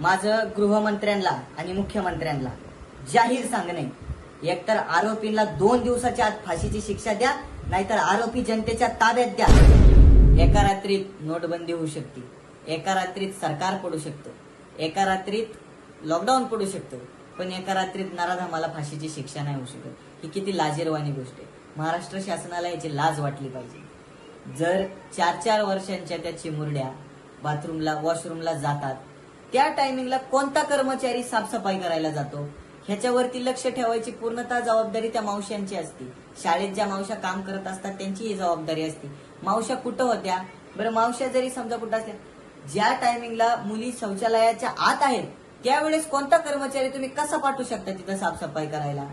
माझं गृहमंत्र्यांना आणि मुख्यमंत्र्यांना जाहीर सांगणे. एकतर आरोपींना दोन दिवसाच्या आत फाशीची शिक्षा द्या नाहीतर आरोपी जनतेच्या ताब्यात द्या. एका रात्रीत नोटबंदी होऊ शकते. एका रात्रीत सरकार पडू शकतं. एका रात्रीत लॉकडाऊन पडू शकतं. पण एका रात्रीत नराधामाला फाशीची शिक्षा नाही होऊ शकत. ही किती लाजीरवाणी गोष्ट आहे. महाराष्ट्र शासनाला याची लाज वाटली पाहिजे. जर चार चार वर्षांच्या त्या चिमुरड्या बाथरूमला वॉशरूमला जातात त्या टायमिंगला कोणता कर्मचारी साफसफाई करायला जातो? ह्याच्यावरती लक्ष ठेवायची पूर्णतः जबाबदारी त्या मावशांची असते. शाळेत ज्या मावशा काम करत असतात त्यांची ही जबाबदारी असते. मावशा कुठं होत्या? बरं मावशा जरी समजा कुठं असल्या ज्या टायमिंगला मुली शौचालयाच्या आत आहेत त्यावेळेस कोणता कर्मचारी तुम्ही कसा पाठवू शकता तिथं साफसफाई करायला?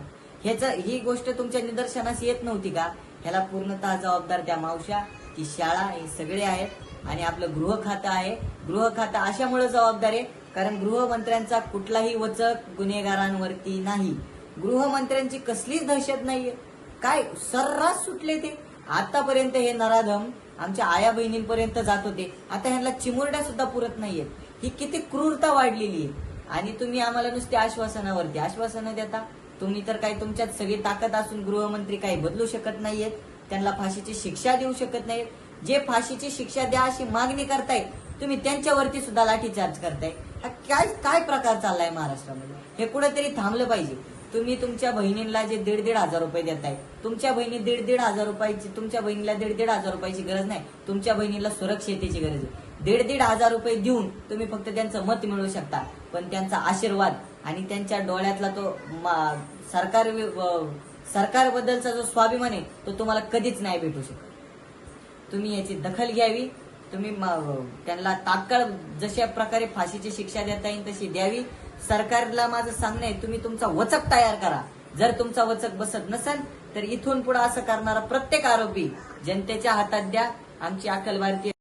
ह्याचा ही गोष्ट तुमच्या निदर्शनास येत नव्हती का? ह्याला पूर्णतः जबाबदार त्या मावशा ती शाळा हे सगळे आहेत. आणि आपलं गृह खातं आहे. गृह खातं अशामुळे जबाबदार आहे कारण गृहमंत्र्यांचा कुठलाही वचक गुन्हेगारांवरती नाही. गृहमंत्र्यांची कसलीच दहशत नाहीये. काय सर्रास सुटले ते? आतापर्यंत हे नराधम आमच्या आया बहिणींपर्यंत जात होते. आता ह्यांना चिमुरड्या सुद्धा पुरत नाहीयेत. ही किती क्रूरता वाढलेली आहे. आणि तुम्ही आम्हाला नुसते आश्वासनावरती आश्वासनं देता. तुम्ही तर काही तुमच्यात सगळी ताकद असून गृहमंत्री काही बदलू शकत नाहीयेत. त्यांना फाशीची शिक्षा देऊ शकत नाहीत जे फाशीची शिक्षा द्या अशी मागणी करताय तुम्ही त्यांच्यावरती सुद्धा लाठीचार्ज करताय. हा काय काय प्रकार चाललाय महाराष्ट्रामध्ये? हे कुठेतरी थांबलं पाहिजे. तुम्ही तुमच्या बहिणींना जे दीड दीड हजार रुपये देताय तुमच्या बहिणी दीड दीड हजार रुपयाची तुमच्या बहिणीला दीड दीड हजार रुपयाची गरज नाही तुमच्या बहिणीला सुरक्षितेची गरज आहे. दीड दीड हजार रुपये देऊन तुम्ही फक्त त्यांचं मत मिळवू शकता पण त्यांचा आशीर्वाद आणि त्यांच्या डोळ्यातला तो मा- सरकार सरकारबद्दलचा जो स्वाभिमान आहे तो तुम्हाला कधीच नाही भेटू शकत. तुम्ही याची दखल घ्यावी तुम्ही त्यांना तात्काळ जशा प्रकारे फाशीची शिक्षा देता येईल तशी द्यावी. सरकारला माझं सांगणं आहे तुम्ही तुमचा वचक तयार करा. जर तुमचा वचक बसत नसेल तर इथून पुढे असं करणारा प्रत्येक आरोपी जनतेच्या हातात द्या. आमची अखल भारतीय